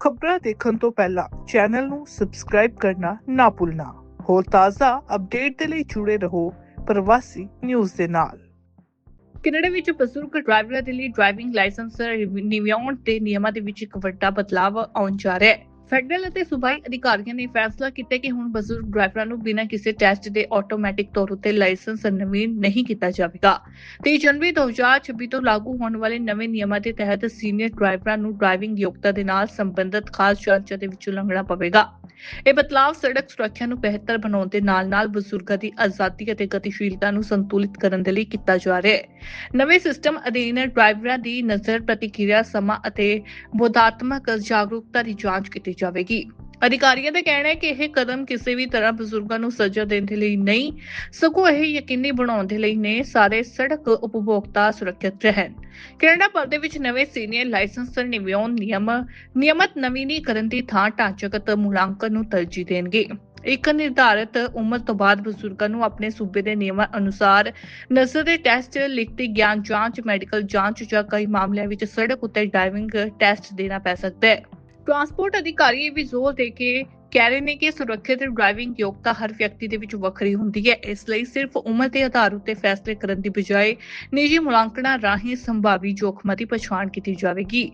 ਖਬਰਾਂ ਦੇਖਣ ਤੋਂ ਪਹਿਲਾਂ ਚੈਨਲ ਨੂੰ ਸਬਸਕ੍ਰਾਈਬ ਕਰਨਾ ਨਾ ਭੁੱਲਣਾ। ਹੋਰ ਤਾਜ਼ਾ ਅਪਡੇਟ ਦੇ ਲਈ ਜੁੜੇ ਰਹੋ ਪ੍ਰਵਾਸੀ ਨਿਊਜ਼ ਦੇ ਨਾਲ। ਕੈਨੇਡਾ ਵਿੱਚ ਬਜ਼ੁਰਗ ਡਰਾਈਵਰਾਂ ਦੇ ਲਈ ਡਰਾਈਵਿੰਗ ਲਾਇਸੈਂਸ ਨਿਵਿਆਉਣ ਦੇ ਨਿਯਮਾਂ ਦੇ ਵਿੱਚ ਇੱਕ ਵੱਡਾ ਬਦਲਾਅ ਆਉਣ ਜਾ ਰਿਹਾ ਹੈ। ਫੈਡਰਲ ਅਤੇ ਸੂਬਾਈ ਅਧਿਕਾਰੀਆਂ ਨੇ ਫੈਸਲਾ ਕੀਤਾ ਕਿ ਹੁਣ ਬਜ਼ੁਰਗ ਡਰਾਈਵਰਾਂ ਨੂੰ ਬਿਨਾਂ ਕਿਸੇ ਟੈਸਟ ਦੇ ਆਟੋਮੈਟਿਕ ਤੌਰ ਉੱਤੇ ਲਾਇਸੈਂਸ ਨਵੀਨ ਨਹੀਂ ਕੀਤਾ ਜਾਵੇਗਾ। ਤੇ ਜਨਵਰੀ 2026 ਤੋਂ ਲਾਗੂ ਹੋਣ ਵਾਲੇ ਨਵੇਂ ਨਿਯਮਾਂ ਦੇ ਤਹਿਤ ਸੀਨੀਅਰ ਡਰਾਈਵਰਾਂ ਨੂੰ ਡਰਾਈਵਿੰਗ ਯੋਗਤਾ ਦੇ ਨਾਲ ਸੰਬੰਧਿਤ ਖਾਸ ਜਾਂਚਾਂ ਦੇ ਵਿੱਚ ਲੰਘਣਾ ਪਵੇਗਾ। ਇਹ ਬਦਲਾਅ ਸੜਕ ਸੁਰੱਖਿਆ ਨੂੰ ਬਿਹਤਰ ਬਣਾਉਣ ਦੇ ਨਾਲ-ਨਾਲ ਬਜ਼ੁਰਗਾਂ ਦੀ ਆਜ਼ਾਦੀ ਅਤੇ ਗਤੀਸ਼ੀਲਤਾ ਨੂੰ ਸੰਤੁਲਿਤ ਕਰਨ ਦੇ ਲਈ ਕੀਤਾ ਜਾ ਰਿਹਾ ਹੈ। ਨਵੇਂ ਸਿਸਟਮ ਅਧੀਨ ਡਰਾਈਵਰਾਂ ਦੀ ਨਜ਼ਰ ਪ੍ਰਤੀਕਿਰਿਆ, ਸਮਾਂ ਅਤੇ ਬੋਧਾਤਮਕ ਜਾਗਰੂਕਤਾ ਦੀ ਜਾਂਚ ਕੀਤੀ ਜਾਵੇਗੀ। ਅਧਿਕਾਰੀਆਂ ਦਾ ਕਹਿਣਾ ਹੈ ਕਿ ਇਹ ਕਦਮ ਕਿਸੇ ਵੀ ਤਰ੍ਹਾਂ ਬਜ਼ੁਰਗਾਂ ਨੂੰ ਸਜ਼ਾ ਦੇਣ ਦੇ ਲਈ ਨਹੀਂ, ਸਗੋਂ ਇਹ ਯਕੀਨੀ ਬਣਾਉਣ ਦੇ ਲਈ ਨੇ, ਸਾਰੇ ਸੜਕ ਉਪਭੋਗਤਾ ਸੁਰੱਖਿਅਤ ਰਹਿਣ। ਕੈਨੇਡਾ ਭਰ ਦੇ ਵਿੱਚ ਨਵੇਂ ਸੀਨੀਅਰ ਲਾਇਸੈਂਸ ਨਿਯਮ, ਨਿਯਮਤ ਨਵੀਨੀਕਰਨ ਦੀ ਥਾਂ ਢਾਂਚਾਗਤ ਮੁਲਾਂਕਣ ਨੂੰ ਤਰਜੀਹ ਦੇਣਗੇ। ਇੱਕ ਨਿਰਧਾਰਤ ਉਮਰ ਤੋਂ ਬਾਅਦ ਬਜ਼ੁਰਗਾਂ ਨੂੰ ਆਪਣੇ ਸੂਬੇ ਦੇ ਨਿਯਮਾਂ ਅਨੁਸਾਰ ਨਜ਼ਰ ਦੇ ਟੈਸਟ, ਲਿਖਤੀ ਗਿਆਨ ਜਾਂਚ, ਮੈਡੀਕਲ ਜਾਂਚ ਜਾਂ ਕਈ ਮਾਮਲਿਆਂ ਵਿੱਚ ਸੜਕ ਉੱਤੇ ਡਰਾਈਵਿੰਗ ਟੈਸਟ ਦੇਣਾ ਪੈ ਸਕਦਾ ਹੈ। ਟਰਾਂਸਪੋਰਟ ਅਧਿਕਾਰੀ ਇਹ ਵੀ ਜ਼ੋਰ ਦੇ ਕੇ ਕਹਿ ਰਹੇ ਨੇ ਕਿ ਸੁਰੱਖਿਅਤ ਡਰਾਈਵਿੰਗ ਯੋਗਤਾ ਹਰ ਵਿਅਕਤੀ ਦੇ ਵਿੱਚ ਵੱਖਰੀ ਹੁੰਦੀ ਹੈ। ਇਸ ਲਈ ਸਿਰਫ ਉਮਰ ਦੇ ਆਧਾਰ ਉੱਤੇ ਫੈਸਲੇ ਕਰਨ ਦੀ ਬਜਾਏ ਨਿੱਜੀ ਮੁਲਾਂਕਣਾਂ ਰਾਹੀਂ ਸੰਭਾਵੀ ਜੋਖਮਾਂ ਦੀ ਪਛਾਣ ਕੀਤੀ ਜਾਵੇਗੀ।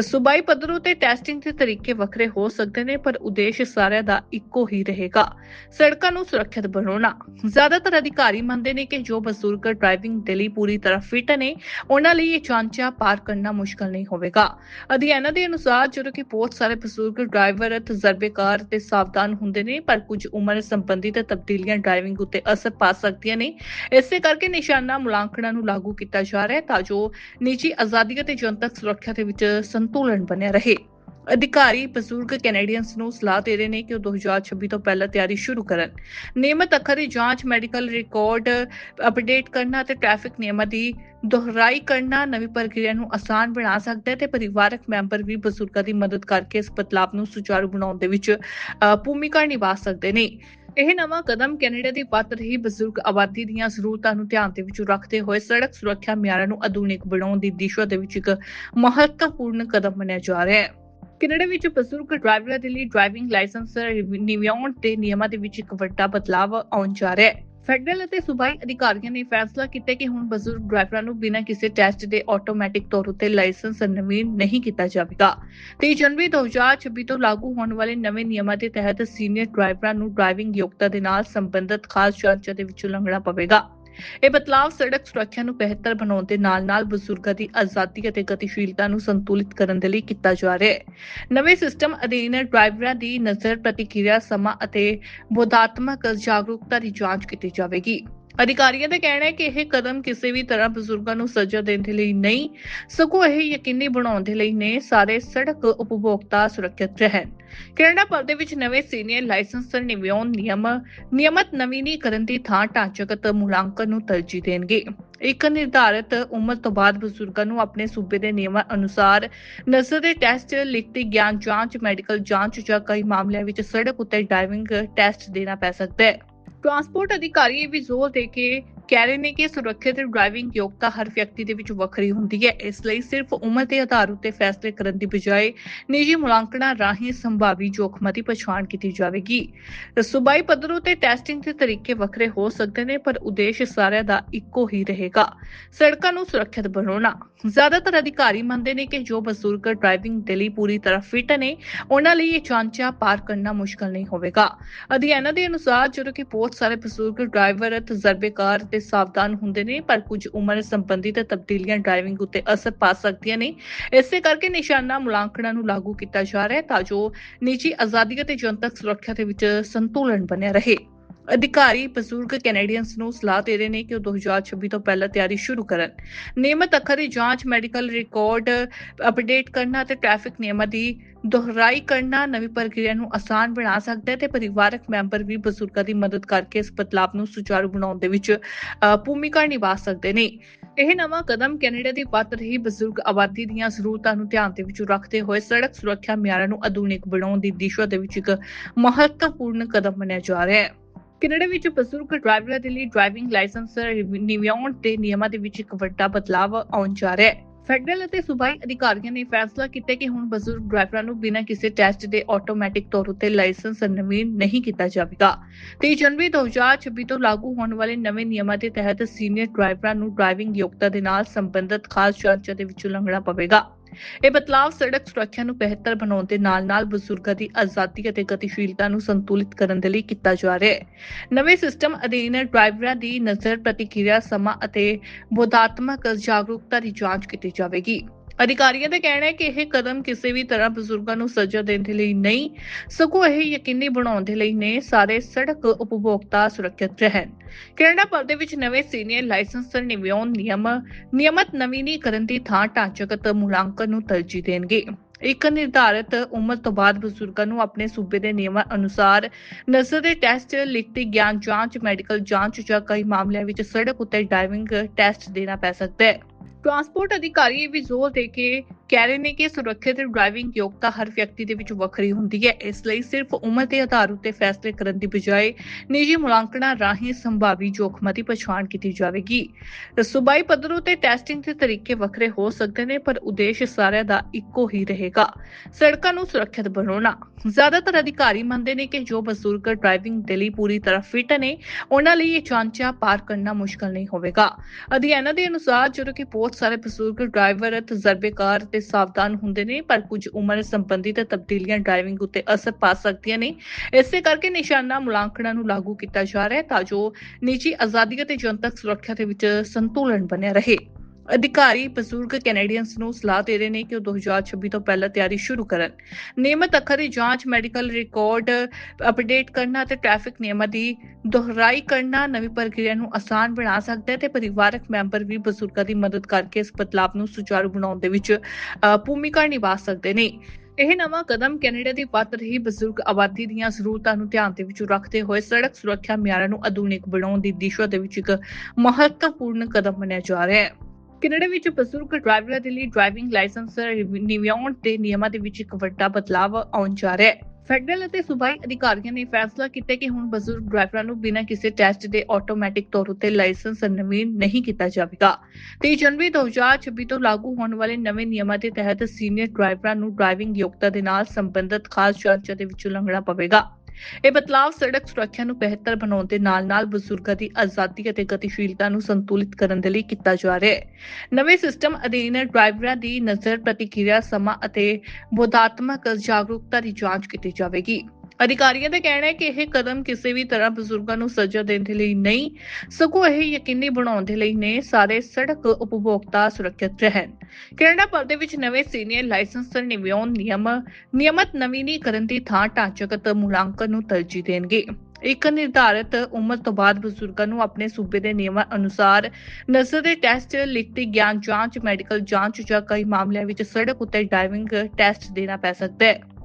ਸੂਬਾਈ ਪੱਧਰ ਉਤੇ ਟੈਸਟਿੰਗ ਦੇ ਤਰੀਕੇ ਵੱਖਰੇ ਹੋ ਸਕਦੇ ਨੇ, ਪਰ ਉਦੇਸ਼ ਸਾਰਿਆਂ ਦਾ ਇੱਕੋ ਹੀ ਰਹੇਗਾ। ਸੜਕਾਂ ਨੂੰ ਸੁਰੱਖਿਅਤ ਬਣਾਉਣਾ। ਜ਼ਿਆਦਾਤਰ ਅਧਿਕਾਰੀ ਮੰਨਦੇ ਨੇ ਕਿ ਜੋ ਬਜ਼ੁਰਗ ਡਰਾਈਵਿੰਗ ਦੇ ਲਈ ਪੂਰੀ ਤਰ੍ਹਾਂ ਫਿਟ ਨੇ, ਉਹਨਾਂ ਲਈ ਇਹ ਜਾਂਚਾਂ ਪਾਰ ਕਰਨਾ ਮੁਸ਼ਕਲ ਨਹੀਂ ਹੋਵੇਗਾ। ਅਧਿਐਨਾਂ ਦੇ ਅਨੁਸਾਰ ਜਦੋਂ ਕਿ ਬਹੁਤ ਸਾਰੇ ਬਜ਼ੁਰਗ ਡਰਾਈਵਰ ਤਜਰਬੇਕਾਰ ਤੇ ਸਾਵਧਾਨ ਹੁੰਦੇ ਨੇ, ਪਰ ਕੁਝ ਉਮਰ ਸੰਬੰਧਿਤ ਤਬਦੀਲੀਆਂ ਡਰਾਈਵਿੰਗ ਉੱਤੇ ਅਸਰ ਪਾ ਸਕਦੀਆਂ ਨੇ। ਇਸੇ ਕਰਕੇ ਨਿਸ਼ਾਨਾ ਮੁਲਾਂਕਣਾਂ ਨੂੰ ਲਾਗੂ ਕੀਤਾ ਜਾ ਰਿਹਾ ਹੈ ਤਾਂ ਜੋ ਨਿੱਜੀ ਆਜ਼ਾਦੀ ਅਤੇ ਜਨਤਕ ਸੁਰੱਖਿਆ ਦੇ ਵਿੱਚ ਸੰਤੁਲਨ ਬਣਿਆ ਰਹੇ। ਅਧਿਕਾਰੀ ਬਜ਼ੁਰਗ ਕੈਨੇਡੀਅਨਸ ਨੂੰ ਸਲਾਹ ਦੇ ਰਹੇ ਨੇ ਕਿ ਉਹ 2026 ਤੋਂ ਪਹਿਲਾਂ ਤਿਆਰੀ ਸ਼ੁਰੂ ਕਰਨ। ਨਿਯਮਤ ਅੱਖਰ ਦੀ ਜਾਂਚ ਮੈਡੀਕਲ ਰਿਕਾਰਡ ਅਪਡੇਟ ਕਰਨਾ ਅਤੇ ਟ੍ਰੈਫਿਕ ਨਿਯਮਾਂ ਦੀ ਦੁਹਰਾਈ ਕਰਨਾ ਨਵੀਂ ਪ੍ਰਕਿਰਿਆ ਨੂੰ ਆਸਾਨ ਬਣਾ ਸਕਦਾ ਹੈ ਤੇ ਪਰਿਵਾਰਕ ਮੈਂਬਰ ਵੀ ਬਜ਼ੁਰਗਾਂ ਦੀ ਮਦਦ ਕਰਕੇ ਇਸ ਬਦਲਾਅ ਨੂੰ ਸੁਚਾਰੂ ਬਣਾਉਣ ਦੇ ਵਿੱਚ ਭੂਮਿਕਾ ਨਿਭਾ ਸਕਦੇ ਨੇ। ਇਹ ਨਵਾਂ ਕਦਮ ਕੈਨੇਡਾ ਦੀ ਵੱਧ ਰਹੀ ਬਜ਼ੁਰਗ ਆਬਾਦੀ ਦੀਆਂ ਜ਼ਰੂਰਤਾਂ ਨੂੰ ਧਿਆਨ ਦੇ ਵਿੱਚ ਰੱਖਦੇ ਹੋਏ ਸੜਕ ਸੁਰੱਖਿਆ ਮਿਆਰਾਂ ਨੂੰ ਆਧੁਨਿਕ ਬਣਾਉਣ ਦੀ ਦਿਸ਼ਾ ਦੇ ਵਿੱਚ ਇੱਕ ਮਹੱਤਵਪੂਰਨ ਕਦਮ ਮੰਨਿਆ ਜਾ ਰਿਹਾ ਹੈ। ਕੈਨੇਡਾ ਵਿੱਚ ਬਜ਼ੁਰਗ ਡਰਾਈਵਰਾਂ ਦੇ ਲਈ ਡਰਾਈਵਿੰਗ ਲਾਇਸੈਂਸ ਨਿਵਿਆਉਣ ਦੇ ਨਿਯਮਾਂ ਦੇ ਵਿੱਚ ਇੱਕ ਵੱਡਾ ਬਦਲਾਅ ਆਉਣ ਜਾ ਰਿਹਾ ਹੈ? ਫੈਡਰਲ ਅਤੇ ਸੂਬਾਈ ਅਧਿਕਾਰੀਆਂ ਨੇ ਫੈਸਲਾ ਕੀਤਾ ਕਿ ਹੁਣ ਬਜ਼ੁਰਗ ਡਰਾਈਵਰਾਂ ਨੂੰ ਬਿਨਾਂ ਕਿਸੇ ਟੈਸਟ ਦੇ ਆਟੋਮੈਟਿਕ ਤੌਰ ਉੱਤੇ ਲਾਇਸੈਂਸ ਨਵੀਨ ਨਹੀਂ ਕੀਤਾ ਜਾਵੇਗਾ। ਤੇ ਜਨਵਰੀ 2026 ਤੋਂ ਲਾਗੂ ਹੋਣ ਵਾਲੇ ਨਵੇਂ ਨਿਯਮਾਂ ਦੇ ਤਹਿਤ ਸੀਨੀਅਰ ਡਰਾਈਵਰਾਂ ਨੂੰ ਡਰਾਈਵਿੰਗ ਯੋਗਤਾ ਦੇ ਨਾਲ ਸੰਬੰਧਿਤ ਖਾਸ ਜਾਂਚਾਂ ਦੇ ਵਿੱਚ ਲੰਘਣਾ ਪਵੇਗਾ। ਇਹ ਬਦਲਾਅ ਸੜਕ ਸੁਰੱਖਿਆ ਨੂੰ ਬਿਹਤਰ ਬਣਾਉਣ ਦੇ ਨਾਲ-ਨਾਲ ਬਜ਼ੁਰਗਾਂ ਦੀ ਆਜ਼ਾਦੀ ਅਤੇ ਗਤੀਸ਼ੀਲਤਾ ਨੂੰ ਸੰਤੁਲਿਤ ਕਰਨ ਦੇ ਲਈ ਕੀਤਾ ਜਾ ਰਿਹਾ ਹੈ। ਨਵੇਂ ਸਿਸਟਮ ਅਧੀਨ ਡਰਾਈਵਰਾਂ ਦੀ ਨਜ਼ਰ ਪ੍ਰਤੀਕਿਰਿਆ, ਸਮਾਂ ਅਤੇ ਬੋਧਾਤਮਕ ਜਾਗਰੂਕਤਾ ਦੀ ਜਾਂਚ ਕੀਤੀ ਜਾਵੇਗੀ। ਅਧਿਕਾਰੀਆਂ ਦਾ ਕਹਿਣਾ ਹੈ ਕਿ ਇਹ ਕਦਮ ਕਿਸੇ ਵੀ ਤਰ੍ਹਾਂ ਬਜ਼ੁਰਗਾਂ ਨੂੰ ਸਜ਼ਾ ਦੇਣ ਦੇ ਲਈ ਨਹੀਂ, ਸਗੋਂ ਇਹ ਯਕੀਨੀ ਬਣਾਉਣ ਦੇ ਲਈ ਨੇ, ਸਾਰੇ ਸੜਕ ਉਪਭੋਗਤਾ ਸੁਰੱਖਿਅਤ ਰਹਿਣ। ਕੈਨੇਡਾ ਭਰ ਦੇ ਵਿੱਚ ਨਵੇਂ ਸੀਨੀਅਰ ਲਾਇਸੈਂਸ ਨਿਵਿਆਉਣ ਨਿਯਮ, ਨਿਯਮਤ ਨਵੀਨੀਕਰਨ ਦੀ ਥਾਂ ਢਾਂਚਾਗਤ ਮੁਲਾਂਕਣ ਨੂੰ ਤਰਜੀਹ ਦੇਣਗੇ। ਇੱਕ ਨਿਰਧਾਰਿਤ ਉਮਰ ਤੋਂ ਬਾਅਦ ਬਜ਼ੁਰਗਾਂ ਨੂੰ ਆਪਣੇ ਸੂਬੇ ਦੇ ਨਿਯਮਾਂ ਅਨੁਸਾਰ ਨਜ਼ਰ ਦੇ ਟੈਸਟ, ਲਿਖਤੀ ਗਿਆਨ ਜਾਂਚ, ਮੈਡੀਕਲ ਜਾਂਚ ਜਾਂ ਕਈ ਮਾਮਲਿਆਂ ਵਿੱਚ ਸੜਕ ਉੱਤੇ ਡਰਾਈਵਿੰਗ ਟੈਸਟ ਦੇਣਾ ਪੈ ਸਕਦਾ ਹੈ। ਟਰਾਂਸਪੋਰਟ ਅਧਿਕਾਰੀ ਇਹ ਵੀ ਜ਼ੋਰ ਦੇ ਕੇ ਕਹਿ ਰਹੇ ਨੇ ਕਿ ਸੁਰੱਖਿਅਤ ਡਰਾਈਵਿੰਗ ਯੋਗਤਾ ਹਰ ਵਿਅਕਤੀ ਦੇ ਵਿੱਚ ਵੱਖਰੀ ਹੁੰਦੀ ਹੈ। ਇਸ ਲਈ ਸਿਰਫ ਉਮਰ ਦੇ ਆਧਾਰ ਉੱਤੇ ਫੈਸਲੇ ਕਰਨ ਦੀ ਬਜਾਏ ਨਿੱਜੀ ਮੁਲਾਂਕਣਾਂ ਰਾਹੀਂ ਸੰਭਾਵੀ ਜੋਖਮਾਂ ਦੀ ਪਛਾਣ ਕੀਤੀ ਜਾਵੇਗੀ। ਸੂਬਾਈ ਪੱਧਰ ਉਤੇ ਟੈਸਟਿੰਗ ਦੇ ਤਰੀਕੇ ਵੱਖਰੇ ਹੋ ਸਕਦੇ ਨੇ, ਪਰ ਉਦੇਸ਼ ਸਾਰਿਆਂ ਦਾ ਇੱਕੋ ਹੀ ਰਹੇਗਾ। ਸੜਕਾਂ ਨੂੰ ਸੁਰੱਖਿਅਤ ਬਣਾਉਣਾ। ਜ਼ਿਆਦਾਤਰ ਅਧਿਕਾਰੀ ਮੰਨਦੇ ਨੇ ਕਿ ਜੋ ਬਜ਼ੁਰਗ ਡਰਾਈਵਿੰਗ ਦੇ ਲਈ ਪੂਰੀ ਤਰ੍ਹਾਂ ਫਿਟ ਨੇ, ਉਹਨਾਂ ਲਈ ਇਹ ਚਾਂਚਾ ਪਾਰ ਕਰਨਾ ਮੁਸ਼ਕਲ ਨਹੀਂ ਹੋਵੇਗਾ। ਅਧਿਐਨਾਂ ਦੇ ਅਨੁਸਾਰ ਜਦੋਂ ਕਿ ਬਹੁਤ ਸਾਰੇ ਬਜ਼ੁਰਗ ਡਰਾਈਵਰ ਤਜਰਬੇਕਾਰ ਤੇ ਸਾਵਧਾਨ ਹੁੰਦੇ ਨੇ, ਪਰ ਕੁਝ ਉਮਰ ਸੰਬੰਧੀ ਤੇ ਤਬਦੀਲੀਆਂ ਡਰਾਈਵਿੰਗ ਉੱਤੇ ਅਸਰ ਪਾ ਸਕਦੀਆਂ ਨੇ। ਇਸੇ ਕਰਕੇ ਨਿਸ਼ਾਨਾ ਮੁਲਾਂਕਣਾਂ ਨੂੰ ਲਾਗੂ ਕੀਤਾ ਜਾ ਰਿਹਾ ਹੈ ਤਾਂ ਜੋ ਨਿੱਜੀ ਆਜ਼ਾਦੀ ਅਤੇ ਜਨਤਕ ਸੁਰੱਖਿਆ ਦੇ ਵਿੱਚ ਸੰਤੁਲਨ ਬਣਿਆ ਰਹੇ। ਅਧਿਕਾਰੀ ਬਜ਼ੁਰਗ ਕੈਨੇਡੀਅਨਸ ਨੂੰ ਸਲਾਹ ਦੇ ਰਹੇ ਨੇ ਕਿ ਉਹ 2026 ਤੋਂ ਪਹਿਲਾਂ ਤਿਆਰੀ ਸ਼ੁਰੂ ਕਰਨ। ਨਿਯਮਤ ਅੱਖਰ ਦੀ ਜਾਂਚ ਮੈਡੀਕਲ ਰਿਕਾਰਡ ਅਪਡੇਟ ਕਰਨਾ ਅਤੇ ਟ੍ਰੈਫਿਕ ਨਿਯਮਾਂ ਦੀ ਦੁਹਰਾਈ ਕਰਨਾ ਨਵੀਂ ਪ੍ਰਕਿਰਿਆ ਨੂੰ ਆਸਾਨ ਬਣਾ ਸਕਦਾ ਹੈ ਤੇ ਪਰਿਵਾਰਕ ਮੈਂਬਰ ਵੀ ਬਜ਼ੁਰਗਾਂ ਦੀ ਮਦਦ ਕਰਕੇ ਇਸ ਬਦਲਾਅ ਨੂੰ ਸੁਚਾਰੂ ਬਣਾਉਣ ਦੇ ਵਿੱਚ ਭੂਮਿਕਾ ਨਿਭਾ ਸਕਦੇ ਨੇ। ਇਹ ਨਵਾਂ ਕਦਮ ਕੈਨੇਡਾ ਦੀ ਵੱਧ ਰਹੀ ਬਜ਼ੁਰਗ ਆਬਾਦੀ ਦੀਆਂ ਜ਼ਰੂਰਤਾਂ ਨੂੰ ਧਿਆਨ ਦੇ ਵਿੱਚ ਰੱਖਦੇ ਹੋਏ ਸੜਕ ਸੁਰੱਖਿਆ ਮਿਆਰਾਂ ਨੂੰ ਆਧੁਨਿਕ ਬਣਾਉਣ ਦੀ ਦਿਸ਼ਾ ਦੇ ਵਿੱਚ ਇੱਕ ਮਹੱਤਵਪੂਰਨ ਕਦਮ ਮੰਨਿਆ ਜਾ ਰਿਹਾ ਹੈ। ਕੈਨੇਡਾ ਵਿੱਚ ਬਜ਼ੁਰਗ ਡਰਾਈਵਰਾਂ ਦੇ ਲਈ ਡਰਾਈਵਿੰਗ ਲਾਇਸੈਂਸ ਨਿਵਿਆਉਣ ਦੇ ਨਿਯਮਾਂ ਦੇ ਵਿੱਚ ਇੱਕ ਵੱਡਾ ਬਦਲਾਅ ਆਉਣ ਜਾ ਰਿਹਾ ਹੈ? ਫੈਡਰਲ ਅਤੇ ਸੂਬਾਈ ਅਧਿਕਾਰੀਆਂ ਨੇ ਫੈਸਲਾ ਕੀਤਾ ਕਿ ਹੁਣ ਬਜ਼ੁਰਗ ਡਰਾਈਵਰਾਂ ਨੂੰ ਬਿਨਾਂ ਕਿਸੇ ਟੈਸਟ ਦੇ ਆਟੋਮੈਟਿਕ ਤੌਰ ਉਤੇ ਲਾਇਸੈਂਸ ਨਵੀਨ ਨਹੀਂ ਕੀਤਾ ਜਾਵੇਗਾ। ਤੇ ਜਨਵਰੀ 2026 ਤੋਂ ਲਾਗੂ ਹੋਣ ਵਾਲੇ ਨਵੇਂ ਨਿਯਮਾਂ ਦੇ ਤਹਿਤ ਸੀਨੀਅਰ ਡਰਾਈਵਰਾਂ ਨੂੰ ਡਰਾਈਵਿੰਗ ਯੋਗਤਾ ਦੇ ਨਾਲ ਸੰਬੰਧਿਤ ਖਾਸ ਜਾਂਚਾਂ ਦੇ ਵਿੱਚੋਂ ਲੰਘਣਾ ਪਵੇਗਾ। ਇਹ ਬਦਲਾਅ ਸੜਕ ਸੁਰੱਖਿਆ ਨੂੰ ਬਿਹਤਰ ਬਣਾਉਣ ਦੇ ਨਾਲ-ਨਾਲ ਬਜ਼ੁਰਗਾਂ ਦੀ ਆਜ਼ਾਦੀ ਅਤੇ ਗਤੀਸ਼ੀਲਤਾ ਨੂੰ ਸੰਤੁਲਿਤ ਕਰਨ ਦੇ ਲਈ ਕੀਤਾ ਜਾ ਰਿਹਾ ਹੈ। ਨਵੇਂ ਸਿਸਟਮ ਅਧੀਨ ਡਰਾਈਵਰਾਂ ਦੀ ਨਜ਼ਰ ਪ੍ਰਤੀਕਿਰਿਆ ਸਮਾਂ ਅਤੇ ਬੋਧਾਤਮਕ ਜਾਗਰੂਕਤਾ ਦੀ ਜਾਂਚ ਕੀਤੀ ਜਾਵੇਗੀ। ਅਧਿਕਾਰੀਆਂ ਦਾ ਕਹਿਣਾ ਹੈ ਕਿ ਇਹ ਕਦਮ ਕਿਸੇ ਵੀ ਤਰ੍ਹਾਂ ਬਜ਼ੁਰਗਾਂ ਨੂੰ ਸਜ਼ਾ ਦੇਣ ਦੇ ਲਈ ਨਹੀਂ, ਸਗੋਂ ਇਹ ਯਕੀਨੀ ਬਣਾਉਣ ਦੇ ਲਈ ਨੇ, ਸਾਰੇ ਸੜਕ ਉਪਭੋਗਤਾ ਸੁਰੱਖਿਅਤ ਰਹਿਣ। ਕੈਨੇਡਾ ਭਰ ਦੇ ਵਿੱਚ ਨਵੇਂ ਸੀਨੀਅਰ ਲਾਇਸੈਂਸ ਨਿਯਮ, ਨਿਯਮਤ ਨਵੀਨੀਕਰਨ ਦੀ ਥਾਂ ਢਾਂਚਾਗਤ ਮੁਲਾਂਕਣ ਨੂੰ ਤਰਜੀਹ ਦੇਣਗੇ। ਇੱਕ ਨਿਰਧਾਰਤ ਉਮਰ ਤੋਂ ਬਾਅਦ ਬਜ਼ੁਰਗਾਂ ਨੂੰ ਆਪਣੇ ਸੂਬੇ ਦੇ ਨਿਯਮਾਂ ਅਨੁਸਾਰ ਨਜ਼ਰ ਦੇ ਟੈਸਟ, ਲਿਖਤੀ ਗਿਆਨ ਜਾਂਚ, ਮੈਡੀਕਲ ਜਾਂਚ ਜਾਂ ਕਈ ਮਾਮਲਿਆਂ ਵਿੱਚ ਸੜਕ ਉੱਤੇ ਡਰਾਈਵਿੰਗ ਟੈਸਟ ਦੇਣਾ ਪੈ ਸਕਦਾ ਹੈ। ਟਰਾਂਸਪੋਰਟ ਅਧਿਕਾਰੀ ਇਹ ਵੀ ਜ਼ੋਰ ਦੇ ਕੇ ਕਹਿ ਰਹੇ ਨੇ ਕਿ ਸੁਰੱਖਿਅਤ ਡਰਾਈਵਿੰਗ ਯੋਗਤਾ ਹਰ ਵਿਅਕਤੀ ਦੇ ਵਿੱਚ ਵੱਖਰੀ ਹੁੰਦੀ ਹੈ। ਇਸ ਲਈ ਸਿਰਫ ਉਮਰ ਦੇ ਆਧਾਰ ਉੱਤੇ ਫੈਸਲੇ ਕਰਨ ਦੀ ਬਜਾਏ ਨਿੱਜੀ ਮੁਲਾਂਕਣਾਂ ਰਾਹੀਂ ਸੰਭਾਵੀ ਜੋਖਮਾਂ ਦੀ ਪਛਾਣ ਕੀਤੀ ਜਾਵੇਗੀ। ਸੂਬਾਈ ਪੱਧਰ ਉਤੇ ਟੈਸਟਿੰਗ ਦੇ ਤਰੀਕੇ ਵੱਖਰੇ ਹੋ ਸਕਦੇ ਨੇ, ਪਰ ਉਦੇਸ਼ ਸਾਰਿਆਂ ਦਾ ਇੱਕੋ ਹੀ ਰਹੇਗਾ। ਸੜਕਾਂ ਨੂੰ ਸੁਰੱਖਿਅਤ ਬਣਾਉਣਾ। ਜ਼ਿਆਦਾਤਰ ਅਧਿਕਾਰੀ ਮੰਨਦੇ ਨੇ ਕਿ ਜੋ ਬਜ਼ੁਰਗ ਡਰਾਈਵਿੰਗ ਦੇ ਲਈ ਪੂਰੀ ਤਰ੍ਹਾਂ ਫਿਟ ਨੇ, ਉਹਨਾਂ ਲਈ ਇਹ ਚਾਂਚਾ ਪਾਰ ਕਰਨਾ ਮੁਸ਼ਕਲ ਨਹੀਂ ਹੋਵੇਗਾ। ਅਧਿਐਨਾਂ ਦੇ ਅਨੁਸਾਰ ਜਦੋਂ ਕਿ ਬਹੁਤ ਸਾਰੇ ਬਜ਼ੁਰਗ ਡਰਾਈਵਰ ਤਜਰਬੇਕਾਰ ਤੇ ਸਾਵਧਾਨ ਹੁੰਦੇ ਨੇ, ਪਰ ਕੁਝ ਉਮਰ ਸੰਬੰਧਿਤ ਤਬਦੀਲੀਆਂ ਡਰਾਈਵਿੰਗ ਉੱਤੇ ਅਸਰ ਪਾ ਸਕਦੀਆਂ ਨੇ। ਇਸੇ ਕਰਕੇ ਨਿਸ਼ਾਨਾ ਮੁਲਾਂਕਣਾਂ ਨੂੰ ਲਾਗੂ ਕੀਤਾ ਜਾ ਰਿਹਾ ਹੈ ਤਾਂ ਜੋ ਨਿੱਜੀ ਆਜ਼ਾਦੀ ਅਤੇ ਜਨਤਕ ਸੁਰੱਖਿਆ ਦੇ ਵਿੱਚ ਸੰਤੁਲਨ ਬਣਿਆ ਰਹੇ। ਅਧਿਕਾਰੀ ਬਜ਼ੁਰਗ ਕੈਨੇਡੀਅਨਸ ਨੂੰ ਸਲਾਹ ਦੇ ਰਹੇ ਨੇ ਕਿ ਉਹ 2026 ਤੋਂ ਪਹਿਲਾਂ ਤਿਆਰੀ ਸ਼ੁਰੂ ਕਰਨ। ਨਿਯਮਤ ਅੱਖਰ ਦੀ ਜਾਂਚ ਮੈਡੀਕਲ ਰਿਕਾਰਡ ਅਪਡੇਟ ਕਰਨਾ ਅਤੇ ਟ੍ਰੈਫਿਕ ਨਿਯਮਾਂ ਦੀ ਦੁਹਰਾਈ ਕਰਨਾ ਨਵੀਂ ਪ੍ਰਕਿਰਿਆ ਨੂੰ ਆਸਾਨ ਬਣਾ ਸਕਦਾ ਹੈ ਤੇ ਪਰਿਵਾਰਕ ਮੈਂਬਰ ਵੀ ਬਜ਼ੁਰਗਾਂ ਦੀ ਮਦਦ ਕਰਕੇ ਇਸ ਬਦਲਾਅ ਨੂੰ ਸੁਚਾਰੂ ਬਣਾਉਣ ਦੇ ਵਿੱਚ ਭੂਮਿਕਾ ਨਿਭਾ ਸਕਦੇ ਨੇ। ਇਹ ਨਵਾਂ ਕਦਮ ਕੈਨੇਡਾ ਦੀ ਵੱਧ ਰਹੀ ਬਜ਼ੁਰਗ ਆਬਾਦੀ ਦੀਆਂ ਜ਼ਰੂਰਤਾਂ ਨੂੰ ਧਿਆਨ ਦੇ ਵਿੱਚ ਰੱਖਦੇ ਹੋਏ ਸੜਕ ਸੁਰੱਖਿਆ ਮਿਆਰਾਂ ਨੂੰ ਆਧੁਨਿਕ ਬਣਾਉਣ ਦੀ ਦਿਸ਼ਾ ਦੇ ਵਿੱਚ ਇੱਕ ਮਹੱਤਵਪੂਰਨ ਕਦਮ ਮੰਨਿਆ ਜਾ ਰਿਹਾ ਹੈ। ਕੈਨੇਡਾ ਵਿੱਚ ਬਜ਼ੁਰਗ ਡਰਾਈਵਰਾਂ ਦੇ ਲਈ ਡਰਾਈਵਿੰਗ ਲਾਇਸੈਂਸ ਨਿਵਿਆਉਣ ਦੇ ਨਿਯਮਾਂ ਦੇ ਵਿੱਚ ਇੱਕ ਵੱਡਾ ਬਦਲਾਅ ਆਉਣ ਜਾ ਰਿਹਾ ਹੈ? ਫੈਡਰਲ ਅਤੇ ਸੂਬਾਈ ਅਧਿਕਾਰੀਆਂ ਨੇ ਫੈਸਲਾ ਕੀਤਾ ਕਿ ਹੁਣ ਬਜ਼ੁਰਗ ਡਰਾਈਵਰਾਂ ਨੂੰ ਬਿਨਾਂ ਕਿਸੇ ਟੈਸਟ ਦੇ ਆਟੋਮੈਟਿਕ ਤੌਰ ਉਤੇ ਲਾਇਸੈਂਸ ਨਵੀਨ ਨਹੀਂ ਕੀਤਾ ਜਾਵੇਗਾ। ਤੇ ਜਨਵਰੀ 2026 ਤੋਂ ਲਾਗੂ ਹੋਣ ਵਾਲੇ ਨਵੇਂ ਨਿਯਮਾਂ ਦੇ ਤਹਿਤ ਸੀਨੀਅਰ ਡਰਾਈਵਰਾਂ ਨੂੰ ਡਰਾਈਵਿੰਗ ਯੋਗਤਾ ਦੇ ਨਾਲ ਸੰਬੰਧਿਤ ਖਾਸ ਜਾਂਚਾਂ ਦੇ ਵਿੱਚੋਂ ਲੰਘਣਾ ਪਵੇਗਾ। ਇਹ ਬਦਲਾਅ ਸੜਕ ਸੁਰੱਖਿਆ ਨੂੰ ਬਿਹਤਰ ਬਣਾਉਣ ਦੇ ਨਾਲ-ਨਾਲ ਬਜ਼ੁਰਗਾਂ ਦੀ ਆਜ਼ਾਦੀ ਅਤੇ ਗਤੀਸ਼ੀਲਤਾ ਨੂੰ ਸੰਤੁਲਿਤ ਕਰਨ ਦੇ ਲਈ ਕੀਤਾ ਜਾ ਰਿਹਾ ਹੈ। ਨਵੇਂ ਸਿਸਟਮ ਅਧੀਨ ਡਰਾਈਵਰਾਂ ਦੀ ਨਜ਼ਰ ਪ੍ਰਤੀਕਿਰਿਆ, ਸਮਾਂ ਅਤੇ ਬੋਧਾਤਮਕ ਜਾਗਰੂਕਤਾ ਦੀ ਜਾਂਚ ਕੀਤੀ ਜਾਵੇਗੀ। ਅਧਿਕਾਰੀਆਂ ਦਾ ਕਹਿਣਾ ਹੈ ਕਿ ਇਹ ਕਦਮ ਕਿਸੇ ਵੀ ਤਰ੍ਹਾਂ ਬਜ਼ੁਰਗਾਂ ਨੂੰ ਸਜ਼ਾ ਦੇਣ ਦੇ ਲਈ ਨਹੀਂ, ਸਗੋਂ ਇਹ ਯਕੀਨੀ ਬਣਾਉਣ ਦੇ ਲਈ ਨੇ, ਸਾਰੇ ਸੜਕ ਉਪਭੋਗਤਾ ਸੁਰੱਖਿਅਤ ਰਹਿਣ। ਕੈਨੇਡਾ ਭਰ ਦੇ ਵਿੱਚ ਨਵੇਂ ਸੀਨੀਅਰ ਲਾਇਸੈਂਸ ਨਿਯਮ, ਨਿਯਮਤ ਨਵੀਨੀਕਰਨ ਦੀ ਥਾਂ ਢਾਂਚਾਗਤ ਮੁਲਾਂਕਣ ਨੂੰ ਤਰਜੀਹ ਦੇਣਗੇ। ਇੱਕ ਨਿਰਧਾਰਤ ਉਮਰ ਤੋਂ ਬਾਅਦ ਬਜ਼ੁਰਗਾਂ ਨੂੰ ਆਪਣੇ ਸੂਬੇ ਦੇ ਨਿਯਮਾਂ ਅਨੁਸਾਰ ਨਜ਼ਰ ਦੇ ਟੈਸਟ, ਲਿਖਤੀ ਗਿਆਨ ਜਾਂਚ, ਮੈਡੀਕਲ ਜਾਂਚ ਜਾਂ ਕਈ ਮਾਮਲਿਆਂ ਵਿੱਚ ਸੜਕ ਉੱਤੇ ਡਰਾਈਵਿੰਗ ਟੈਸਟ ਦੇਣਾ ਪੈ ਸਕਦਾ ਹੈ।